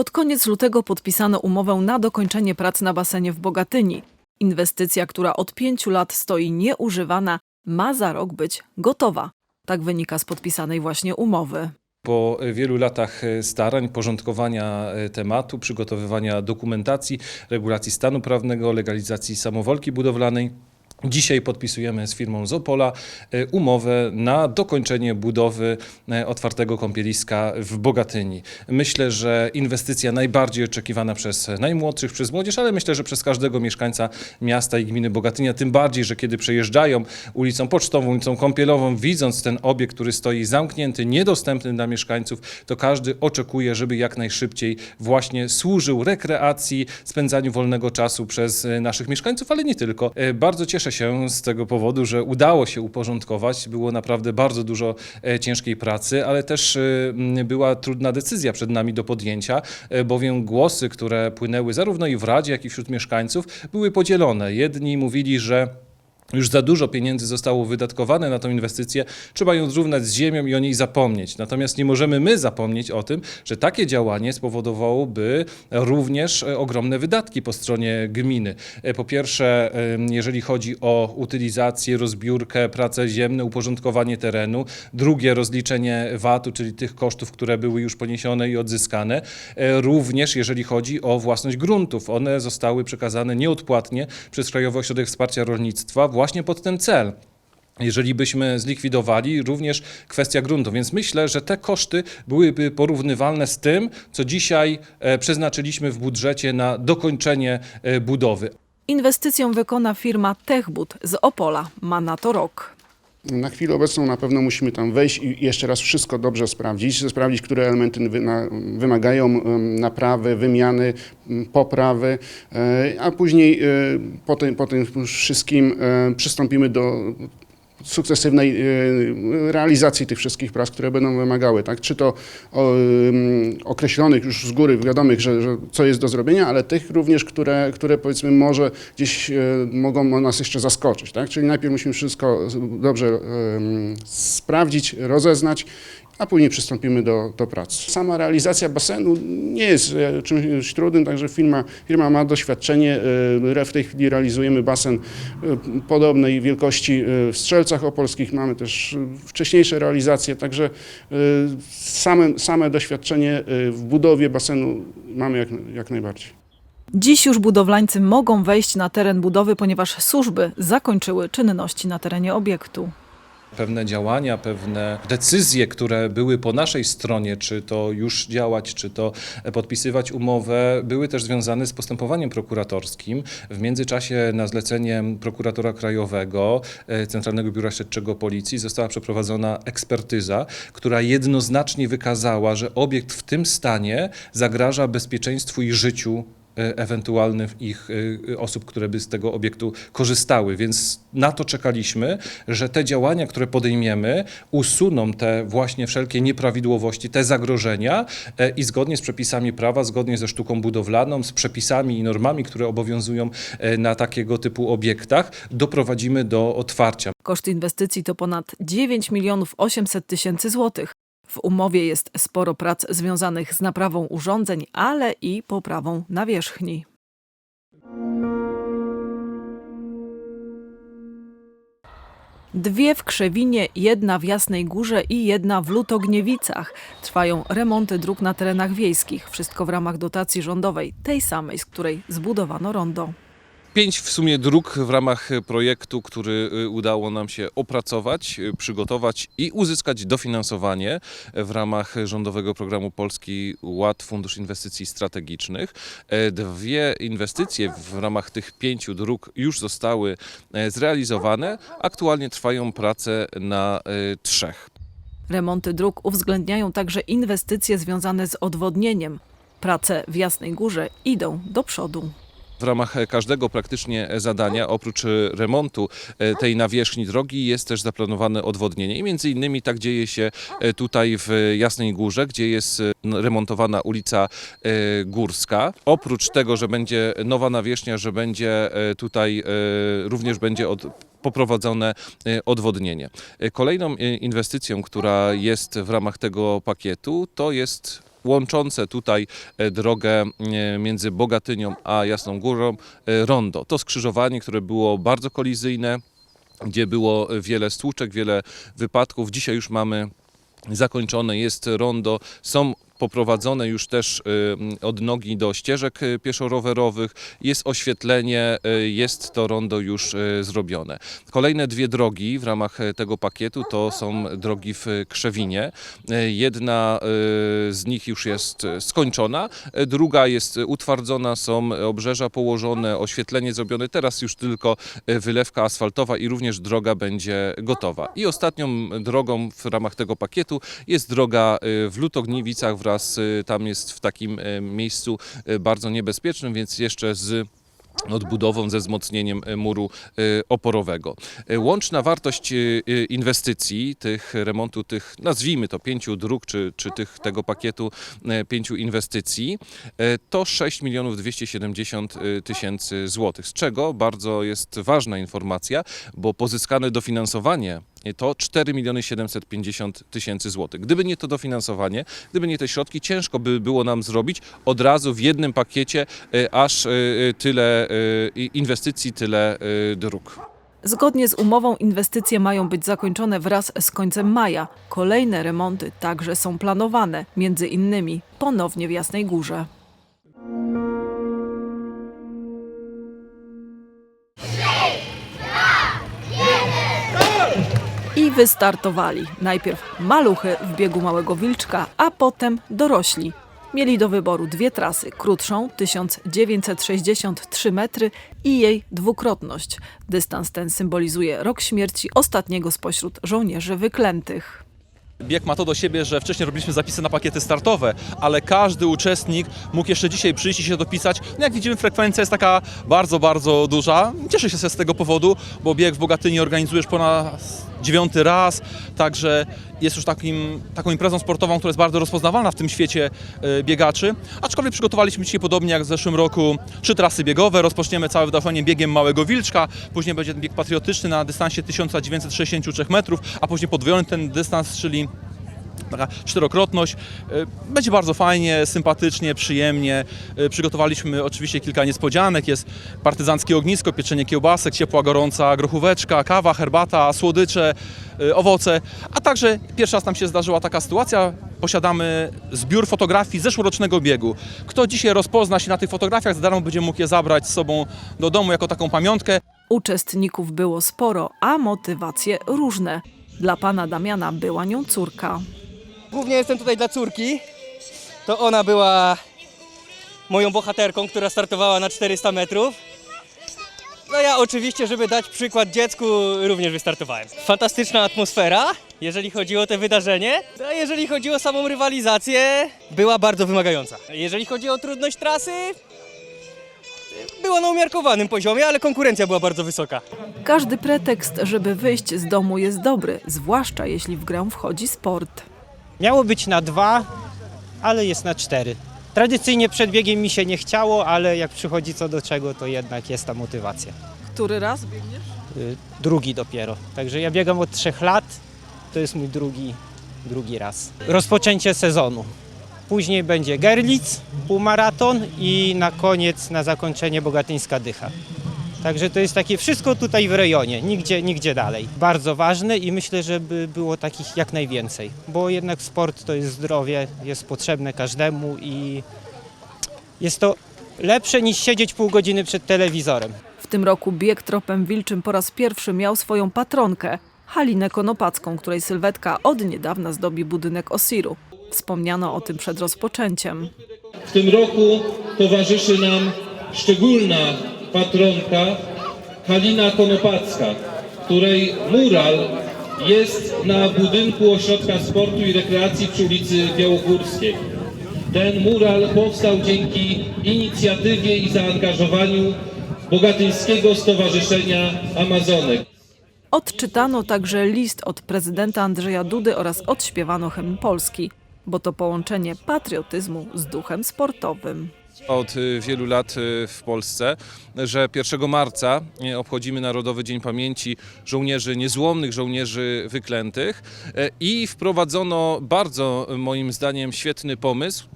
Pod koniec lutego podpisano umowę na dokończenie prac na basenie w Bogatyni. Inwestycja, która od pięciu lat stoi nieużywana, ma za rok być gotowa. Tak wynika z podpisanej właśnie umowy. Po wielu latach e, starań, porządkowania e, tematu, przygotowywania dokumentacji, regulacji stanu prawnego, legalizacji samowolki budowlanej, Dzisiaj podpisujemy z firmą z Opola e, umowę na dokończenie budowy e, otwartego kąpieliska w Bogatyni. Myślę, że inwestycja najbardziej oczekiwana przez najmłodszych, przez młodzież, ale myślę, że przez każdego mieszkańca miasta i gminy Bogatynia. Tym bardziej, że kiedy przejeżdżają ulicą Pocztową, ulicą Kąpielową, widząc ten obiekt, który stoi zamknięty, niedostępny dla mieszkańców, to każdy oczekuje, żeby jak najszybciej właśnie służył rekreacji, spędzaniu wolnego czasu przez e, naszych mieszkańców, ale nie tylko. Bardzo cieszę się z tego powodu, że udało się uporządkować. Było naprawdę bardzo dużo e, ciężkiej pracy, ale też e, była trudna decyzja przed nami do podjęcia, e, bowiem głosy, które płynęły zarówno i w Radzie, jak i wśród mieszkańców, były podzielone. Jedni mówili, że już za dużo pieniędzy zostało wydatkowane na tą inwestycję, trzeba ją zrównać z ziemią i o niej zapomnieć. Natomiast nie możemy my zapomnieć o tym, że takie działanie spowodowałoby również e, ogromne wydatki po stronie gminy. E, Po pierwsze, jeżeli chodzi o utylizację, rozbiórkę, prace ziemne, uporządkowanie terenu. Drugie, rozliczenie VAT-u, czyli tych kosztów, które były już poniesione i odzyskane. E, Również jeżeli chodzi o własność gruntów. One zostały przekazane nieodpłatnie przez Krajowy Ośrodek Wsparcia Rolnictwa właśnie pod ten cel. Jeżeli byśmy zlikwidowali również kwestia gruntu, więc myślę, że te koszty byłyby porównywalne z tym, co dzisiaj e, przeznaczyliśmy w budżecie na dokończenie e, budowy. Inwestycję wykona firma Techbud z Opola. Ma na to rok. Na chwilę obecną na pewno musimy tam wejść i jeszcze raz wszystko dobrze sprawdzić, sprawdzić, które elementy wymagają naprawy, wymiany, poprawy, e, a później e, po tym, po tym wszystkim e, przystąpimy do sukcesywnej e, realizacji tych wszystkich prac, które będą wymagały, tak? czy to określonych już z góry, wiadomych, że, że co jest do zrobienia, ale tych również, które, które powiedzmy może gdzieś e, mogą nas jeszcze zaskoczyć. Tak? Czyli najpierw musimy wszystko dobrze sprawdzić, rozeznać, a później przystąpimy do, do pracy. Sama realizacja basenu nie jest e, czymś trudnym, także firma, firma ma doświadczenie. e, W tej chwili realizujemy basen e, podobnej wielkości w Strzelcach Opolskich. Mamy też wcześniejsze realizacje, także same, same doświadczenie w budowie basenu mamy jak, jak najbardziej. Dziś już budowlańcy mogą wejść na teren budowy, ponieważ służby zakończyły czynności na terenie obiektu. Pewne działania, pewne decyzje, które były po naszej stronie, czy to już działać, czy to podpisywać umowę, były też związane z postępowaniem prokuratorskim. W międzyczasie na zlecenie prokuratora krajowego, e, Centralnego Biura Śledczego Policji została przeprowadzona ekspertyza, która jednoznacznie wykazała, że obiekt w tym stanie zagraża bezpieczeństwu i życiu ewentualnych ich e, osób, które by z tego obiektu korzystały. Więc na to czekaliśmy, że te działania, które podejmiemy, usuną te właśnie wszelkie nieprawidłowości, te zagrożenia e, i zgodnie z przepisami prawa, zgodnie ze sztuką budowlaną, z przepisami i normami, które obowiązują e, na takiego typu obiektach, doprowadzimy do otwarcia. Koszt inwestycji to ponad 9 milionów 800 tysięcy złotych. W umowie jest sporo prac związanych z naprawą urządzeń, ale i poprawą nawierzchni. Dwie w Krzewinie, jedna w Jasnej Górze i jedna w Lutogniewicach. Trwają remonty dróg na terenach wiejskich. Wszystko w ramach dotacji rządowej, tej samej, z której zbudowano rondo. Pięć w sumie dróg w ramach projektu, który y, udało nam się opracować, y, przygotować i uzyskać dofinansowanie w ramach rządowego programu Polski Ład Fundusz Inwestycji Strategicznych. E, Dwie inwestycje w ramach tych pięciu dróg już zostały e, zrealizowane. Aktualnie trwają prace na e, trzech. Remonty dróg uwzględniają także inwestycje związane z odwodnieniem. Prace w Jasnej Górze idą do przodu. W ramach każdego praktycznie zadania, oprócz remontu e, tej nawierzchni drogi, jest też zaplanowane odwodnienie. I między innymi tak dzieje się e, tutaj w Jasnej Górze, gdzie jest e, remontowana ulica Górska. Oprócz tego, że będzie nowa nawierzchnia, że będzie tutaj również będzie od, poprowadzone odwodnienie. Kolejną inwestycją, która jest w ramach tego pakietu, to jest łączące tutaj e, drogę e, między Bogatynią a Jasną Górą e, rondo. To skrzyżowanie, które było bardzo kolizyjne, gdzie było wiele stłuczek, wiele wypadków. Dzisiaj już mamy zakończone, jest rondo, są poprowadzone już też y, odnogi do ścieżek y, pieszo-rowerowych, jest oświetlenie, y, jest to rondo już zrobione. Kolejne dwie drogi w ramach tego pakietu to są drogi w Krzewinie. Jedna z nich już jest skończona, druga jest utwardzona, są obrzeża położone, oświetlenie zrobione, teraz już tylko wylewka asfaltowa i również droga będzie gotowa. I ostatnią drogą w ramach tego pakietu jest droga w Lutogniewicach wraz, y, tam jest w takim y, miejscu y, bardzo niebezpiecznym, więc jeszcze z odbudową, ze wzmocnieniem muru oporowego. Łączna wartość inwestycji, tych remontu, tych nazwijmy to pięciu dróg, czy, czy tych, tego pakietu pięciu inwestycji, to 6 milionów 270 y, tysięcy złotych, z czego bardzo jest ważna informacja, bo pozyskane dofinansowanie to 4 miliony 750 tysięcy złotych. Gdyby nie to dofinansowanie, gdyby nie te środki, ciężko by było nam zrobić od razu w jednym pakiecie y, aż y, tyle inwestycji, tyle dróg. Zgodnie z umową inwestycje mają być zakończone wraz z końcem maja. Kolejne remonty także są planowane, między innymi ponownie w Jasnej Górze. Wystartowali. Najpierw maluchy w biegu Małego Wilczka, a potem dorośli. Mieli do wyboru dwie trasy, krótszą 1963 metry i jej dwukrotność. Dystans ten symbolizuje rok śmierci ostatniego spośród żołnierzy wyklętych. Bieg ma to do siebie, że wcześniej robiliśmy zapisy na pakiety startowe, ale każdy uczestnik mógł jeszcze dzisiaj przyjść i się dopisać. No jak widzimy, frekwencja jest taka bardzo, bardzo duża. Cieszę się z tego powodu, bo bieg w Bogatyni organizujesz po raz dziewiąty raz, także jest już takim, taką imprezą sportową, która jest bardzo rozpoznawalna w tym świecie e, biegaczy. Aczkolwiek przygotowaliśmy dzisiaj podobnie jak w zeszłym roku trzy trasy biegowe. Rozpoczniemy całe wydarzenie biegiem Małego Wilczka, później będzie bieg patriotyczny na dystansie 1963 metrów, a później podwojony ten dystans, czyli taka czterokrotność. Y, Będzie bardzo fajnie, sympatycznie, przyjemnie. Y, Przygotowaliśmy oczywiście kilka niespodzianek. Jest partyzanckie ognisko, pieczenie kiełbasek, ciepła, gorąca grochóweczka, kawa, herbata, słodycze, y, owoce. A także pierwszy raz nam się zdarzyła taka sytuacja. Posiadamy zbiór fotografii zeszłorocznego biegu. Kto dzisiaj rozpozna się na tych fotografiach, za darmo będzie mógł je zabrać z sobą do domu jako taką pamiątkę. Uczestników było sporo, a motywacje różne. Dla pana Damiana była nią córka. Głównie jestem tutaj dla córki. To ona była moją bohaterką, która startowała na 400 metrów. No ja oczywiście, żeby dać przykład dziecku, również wystartowałem. Fantastyczna atmosfera, jeżeli chodzi o to wydarzenie. A jeżeli chodzi o samą rywalizację, była bardzo wymagająca. Jeżeli chodzi o trudność trasy, było na umiarkowanym poziomie, ale konkurencja była bardzo wysoka. Każdy pretekst, żeby wyjść z domu jest dobry, zwłaszcza jeśli w grę wchodzi sport. Miało być na dwa, ale jest na cztery. Tradycyjnie przed biegiem mi się nie chciało, ale jak przychodzi co do czego, to jednak jest ta motywacja. Który raz biegniesz? Y, Drugi dopiero. Także ja biegam od trzech lat, to jest mój drugi, drugi raz. Rozpoczęcie sezonu. Później będzie Gerlitz, półmaraton i na koniec, na zakończenie Bogatyńska Dycha. Także to jest takie wszystko tutaj w rejonie, nigdzie, nigdzie dalej. Bardzo ważne i myślę, żeby było takich jak najwięcej, bo jednak sport to jest zdrowie, jest potrzebne każdemu i jest to lepsze niż siedzieć pół godziny przed telewizorem. W tym roku bieg tropem wilczym po raz pierwszy miał swoją patronkę, Halinę Konopacką, której sylwetka od niedawna zdobi budynek Osiru. Wspomniano o tym przed rozpoczęciem. W tym roku towarzyszy nam szczególna patronka Halina Konopacka, której mural jest na budynku Ośrodka Sportu i Rekreacji przy ulicy Białogórskiej. Ten mural powstał dzięki inicjatywie i zaangażowaniu Bogatyńskiego Stowarzyszenia Amazonek. Odczytano także list od prezydenta Andrzeja Dudy oraz odśpiewano hymn Polski, bo to połączenie patriotyzmu z duchem sportowym. Od y, wielu lat y, w Polsce, że 1 marca y, obchodzimy Narodowy Dzień Pamięci Żołnierzy Niezłomnych, Żołnierzy Wyklętych i wprowadzono bardzo moim zdaniem świetny pomysł,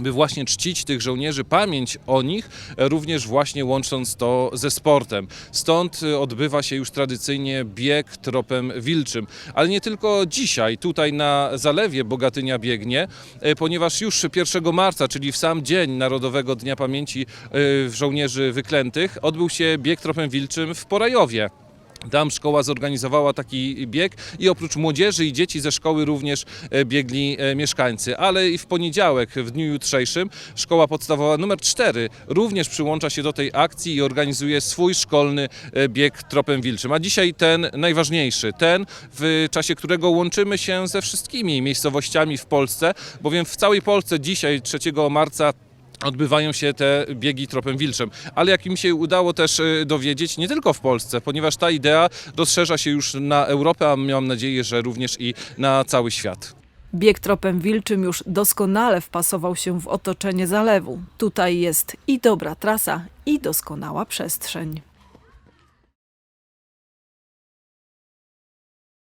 by właśnie czcić tych żołnierzy, pamięć o nich, e, również właśnie łącząc to ze sportem. Stąd e, odbywa się już tradycyjnie bieg tropem wilczym. Ale nie tylko dzisiaj, tutaj na zalewie Bogatynia biegnie, e, ponieważ już 1 marca, czyli w sam dzień Narodowego Dnia Pamięci żołnierzy wyklętych, odbył się bieg tropem wilczym w Porajowie. Tam szkoła zorganizowała taki bieg i oprócz młodzieży i dzieci ze szkoły również e, biegli e, mieszkańcy. Ale i w poniedziałek, w dniu jutrzejszym, szkoła podstawowa numer 4 również przyłącza się do tej akcji i organizuje swój szkolny e, bieg tropem wilczym. A dzisiaj ten najważniejszy, ten w czasie którego łączymy się ze wszystkimi miejscowościami w Polsce, bowiem w całej Polsce dzisiaj 3 marca odbywają się te biegi tropem wilczym. Ale jak mi się udało też y, dowiedzieć, nie tylko w Polsce, ponieważ ta idea rozszerza się już na Europę, a mam nadzieję, że również i na cały świat. Bieg tropem wilczym już doskonale wpasował się w otoczenie zalewu. Tutaj jest i dobra trasa, i doskonała przestrzeń.